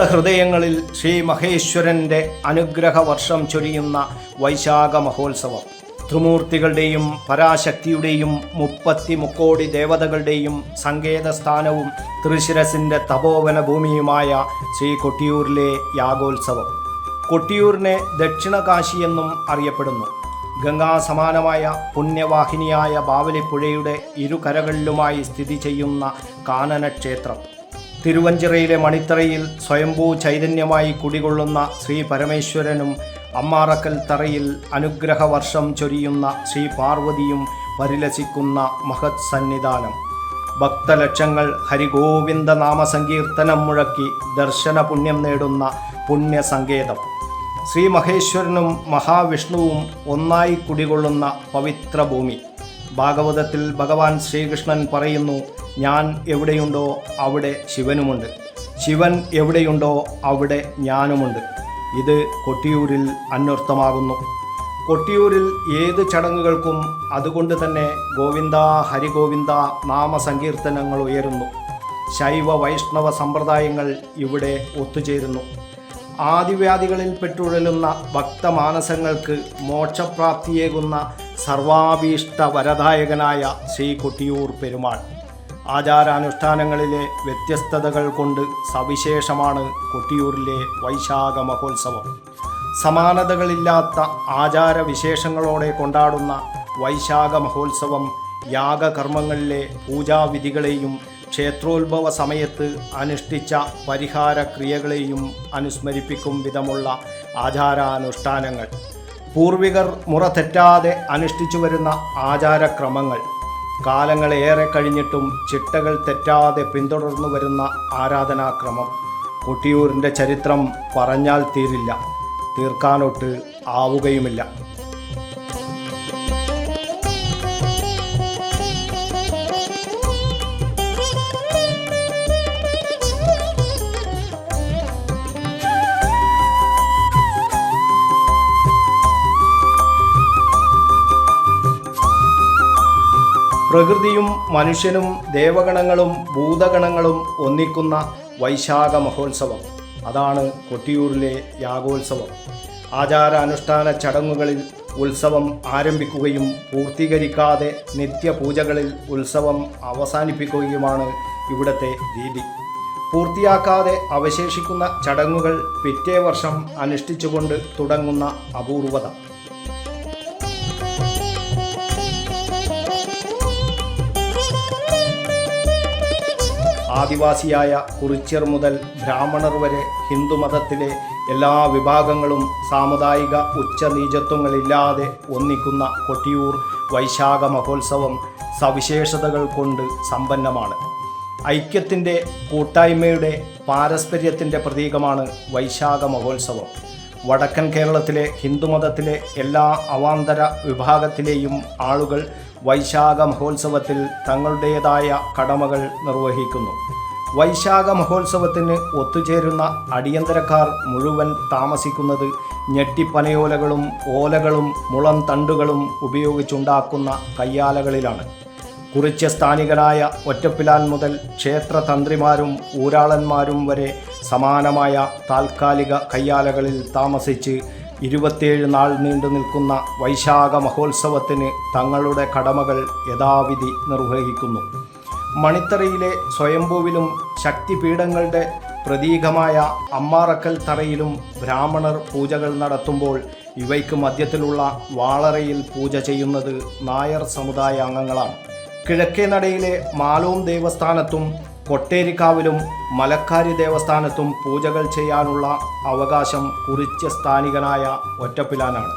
ഭക്തഹൃദയങ്ങളിൽ ശ്രീ മഹേശ്വരന്റെ അനുഗ്രഹ വർഷം ചൊരിയുന്ന വൈശാഖ മഹോത്സവം. ത്രിമൂർത്തികളുടെയും പരാശക്തിയുടെയും മുപ്പത്തി മുക്കോടി ദേവതകളുടെയും സങ്കേതസ്ഥാനവും തൃശിരസിന്റെ തപോവന ഭൂമിയുമായ ശ്രീ കൊട്ടിയൂരിലെ യാഗോത്സവം. കൊട്ടിയൂരിനെ ദക്ഷിണകാശി എന്നും അറിയപ്പെടുന്നു. ഗംഗാസമാനമായ പുണ്യവാഹിനിയായ ബാവലിപ്പുഴയുടെ ഇരുകരകളിലുമായി സ്ഥിതി ചെയ്യുന്ന കാനനക്ഷേത്രം. തിരുവഞ്ചിറയിലെ മണിത്തറയിൽ സ്വയംഭൂ ചൈതന്യമായി കുടികൊള്ളുന്ന ശ്രീ പരമേശ്വരനും അമ്മാറക്കൽ തറയിൽ അനുഗ്രഹവർഷം ചൊരിയുന്ന ശ്രീ പാർവതിയും പരിലസിക്കുന്ന മഹത് സന്നിധാനം. ഭക്തലക്ഷങ്ങൾ ഹരിഗോവിന്ദ നാമസങ്കീർത്തനം മുഴക്കി ദർശന പുണ്യം നേടുന്ന പുണ്യസങ്കേതം. ശ്രീ മഹേശ്വരനും മഹാവിഷ്ണുവും ഒന്നായി കുടികൊള്ളുന്ന പവിത്ര ഭൂമി ഭാഗവതത്തിൽ ഭഗവാൻ ശ്രീകൃഷ്ണൻ പറയുന്നു ഞാൻ എവിടെയുണ്ടോ അവിടെ ശിവനുമുണ്ട്. ശിവൻ എവിടെയുണ്ടോ അവിടെ ഞാനുമുണ്ട്. ഇത് കൊട്ടിയൂരിൽ അന്വർത്ഥമാകുന്നു. കൊട്ടിയൂരിൽ ഏത് ചടങ്ങുകൾക്കും അതുകൊണ്ട് തന്നെ ഗോവിന്ദ ഹരിഗോവിന്ദ നാമസങ്കീർത്തനങ്ങൾ ഉയരുന്നു. ശൈവ വൈഷ്ണവ സമ്പ്രദായങ്ങൾ ഇവിടെ ഒത്തുചേരുന്നു. ആദിവ്യാധികളിൽ പെട്ടുഴലുന്ന ഭക്തമാനസങ്ങൾക്ക് മോക്ഷപ്രാപ്തിയേകുന്ന സർവാഭീഷ്ട വരദായകനായ ശ്രീ കൊട്ടിയൂർ പെരുമാൾ. ആചാരാനുഷ്ഠാനങ്ങളിലെ വ്യത്യസ്തതകൾ കൊണ്ട് സവിശേഷമാണ് കൊട്ടിയൂരിലെ വൈശാഖ മഹോത്സവം. സമാനതകളില്ലാത്ത ആചാരവിശേഷങ്ങളോടെ കൊണ്ടാടുന്ന വൈശാഖ മഹോത്സവം യാഗകർമ്മങ്ങളിലെ പൂജാവിധികളെയും ക്ഷേത്രോത്ഭവ സമയത്ത് അനുഷ്ഠിച്ച പരിഹാര ക്രിയകളെയും അനുസ്മരിപ്പിക്കും വിധമുള്ള ആചാരാനുഷ്ഠാനങ്ങൾ. പൂർവികർ മുറ തെറ്റാതെ അനുഷ്ഠിച്ചു വരുന്ന ആചാരക്രമങ്ങൾ. കാലങ്ങളേറെ കഴിഞ്ഞിട്ടും ചിട്ടകൾ തെറ്റാതെ പിന്തുടർന്നു വരുന്ന ആരാധനാക്രമം. കൊട്ടിയൂരിന്റെ ചരിത്രം പറഞ്ഞാൽ തീരില്ല. തീർക്കാനൊട്ട് ആവുകയുമില്ല. പ്രകൃതിയും മനുഷ്യനും ദേവഗണങ്ങളും ഭൂതഗണങ്ങളും ഒന്നിക്കുന്ന വൈശാഖ മഹോത്സവം. അതാണ് കൊട്ടിയൂരിലെ യാഗോത്സവം. ആചാരാനുഷ്ഠാന ചടങ്ങുകളിൽ ഉത്സവം ആരംഭിക്കുകയും പൂർത്തീകരിക്കാതെ നിത്യപൂജകളിൽ ഉത്സവം അവസാനിപ്പിക്കുകയുമാണ് ഇവിടത്തെ രീതി. പൂർത്തിയാക്കാതെ അവശേഷിക്കുന്ന ചടങ്ങുകൾ പിറ്റേ വർഷം അനുഷ്ഠിച്ചുകൊണ്ട് തുടങ്ങുന്ന അപൂർവത. ആദിവാസിയായ കുറിച്യർ മുതൽ ബ്രാഹ്മണർ വരെ ഹിന്ദുമതത്തിലെ എല്ലാ വിഭാഗങ്ങളും സാമുദായിക ഉച്ചനീചത്വങ്ങളില്ലാതെ ഒന്നിക്കുന്ന കൊട്ടിയൂർ വൈശാഖ മഹോത്സവം സവിശേഷതകൾ കൊണ്ട് സമ്പന്നമാണ്. ഐക്യത്തിന്റെ കൂട്ടായ്മയുടെ പാരസ്പര്യത്തിന്റെ പ്രതീകമാണ് വൈശാഖ മഹോത്സവം. വടക്കൻ കേരളത്തിലെ ഹിന്ദുമതത്തിലെ എല്ലാ അവാന്തര വിഭാഗത്തിലെയും ആളുകൾ വൈശാഖ മഹോത്സവത്തിൽ തങ്ങളുടേതായ കടമകൾ നിർവഹിക്കുന്നു. വൈശാഖ മഹോത്സവത്തിന് ഒത്തുചേരുന്ന അടിയന്തരക്കാർ മുഴുവൻ താമസിക്കുന്നത് ഞെട്ടിപ്പനയോലകളും ഓലകളും മുളം തണ്ടുകളും ഉപയോഗിച്ചുണ്ടാക്കുന്ന കയ്യാലകളിലാണ്. കുറിച്ച സ്ഥാനികനായ ഒറ്റപ്പിലാൻ മുതൽ ക്ഷേത്ര തന്ത്രിമാരും ഊരാളന്മാരും വരെ സമാനമായ താൽക്കാലിക കയ്യാലകളിൽ താമസിച്ച് ഇരുപത്തിയേഴ് നാൾ നീണ്ടു നിൽക്കുന്ന വൈശാഖ മഹോത്സവത്തിന് തങ്ങളുടെ കടമകൾ യഥാവിധി നിർവഹിക്കുന്നു. മണിത്തറയിലെ സ്വയംഭൂവിലും ശക്തിപീഠങ്ങളുടെ പ്രതീകമായ അമ്മാറക്കൽ തറയിലും ബ്രാഹ്മണർ പൂജകൾ നടത്തുമ്പോൾ ഇവയ്ക്ക് മധ്യത്തിലുള്ള വാളറയിൽ പൂജ ചെയ്യുന്നത് നായർ സമുദായ അംഗങ്ങളാണ് കിഴക്കേ നടയിലെ മാലോം ദേവസ്ഥാനത്തും കൊട്ടേരിക്കാവിലും മലക്കാരി ദേവസ്ഥാനത്തും പൂജകൾ ചെയ്യാനുള്ള അവകാശം കുറിച്ച സ്ഥാനികനായ ഒറ്റപ്പിലാനാണ്.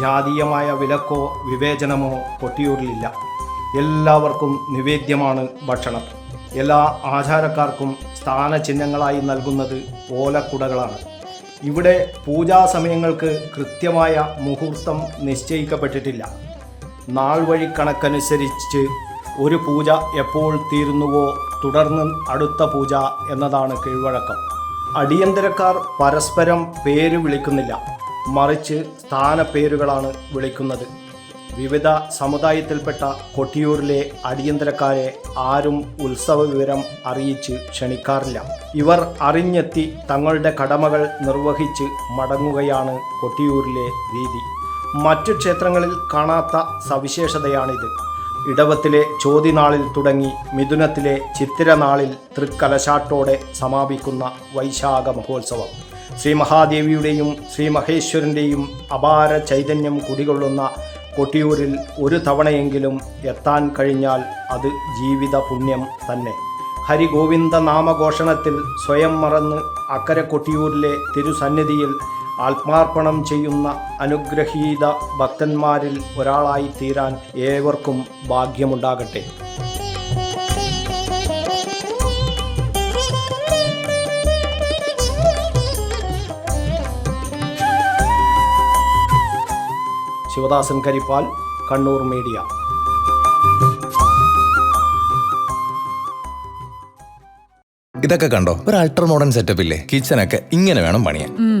ജാതീയമായ വിലക്കോ വിവേചനമോ കൊട്ടിയൂരിലില്ല. എല്ലാവർക്കും നിവേദ്യമാണ് ഭക്ഷണം. എല്ലാ ആചാരക്കാർക്കും സ്ഥാനചിഹ്നങ്ങളായി നൽകുന്നത് ഓലക്കുടകളാണ്. ഇവിടെ പൂജാ സമയങ്ങൾക്ക് കൃത്യമായ മുഹൂർത്തം നിശ്ചയിക്കപ്പെട്ടിട്ടില്ല. നാൾ വഴി കണക്കനുസരിച്ച് ഒരു പൂജ എപ്പോൾ തീരുന്നുവോ തുടർന്ന് അടുത്ത പൂജ എന്നതാണ് കീഴ്വഴക്കം. അടിയന്തരക്കാർ പരസ്പരം പേര് വിളിക്കുന്നില്ല. മറിച്ച് സ്ഥാനപ്പേരുകളാണ് വിളിക്കുന്നത്. വിവിധ സമുദായത്തിൽപ്പെട്ട കൊട്ടിയൂരിലെ അടിയന്തരക്കാരെ ആരും ഉത്സവ വിവരം അറിയിച്ച് ക്ഷണിക്കാറില്ല. ഇവർ അറിഞ്ഞെത്തി തങ്ങളുടെ കടമകൾ നിർവഹിച്ച് മടങ്ങുകയാണ് കൊട്ടിയൂരിലെ രീതി. മറ്റു ക്ഷേത്രങ്ങളിൽ കാണാത്ത സവിശേഷതയാണിത്. ഇടവത്തിലെ ചോതിനാളിൽ തുടങ്ങി മിഥുനത്തിലെ ചിത്തിരനാളിൽ തൃക്കലശാട്ടോടെ സമാപിക്കുന്ന വൈശാഖ മഹോത്സവം. ശ്രീ മഹാദേവിയുടെയും ശ്രീ മഹേശ്വരന്റെയും അപാര ചൈതന്യം കുടികൊള്ളുന്ന കൊട്ടിയൂരിൽ ഒരു തവണയെങ്കിലും എത്താൻ കഴിഞ്ഞാൽ അത് ജീവിത പുണ്യം തന്നെ. ഹരിഗോവിന്ദ നാമഘോഷണത്തിൽ സ്വയം മറന്ന് അക്കരെ കൊട്ടിയൂരിലെ തിരുസന്നിധിയിൽ ആത്മാർപ്പണം ചെയ്യുന്ന അനുഗ്രഹീത ഭക്തന്മാരിൽ ഒരാളായി തീരാൻ ഏവർക്കും ഭാഗ്യമുണ്ടാകട്ടെ. ശിവദാസൻ കരിപ്പാൽ കണ്ണൂർ മീഡിയ. ഇതൊക്കെ കണ്ടോ? ഒരു അൾട്രാ മോഡേൺ സെറ്റപ്പ് ഇല്ലേ? കിച്ചനൊക്കെ ഇങ്ങനെ വേണം പണിയാൻ.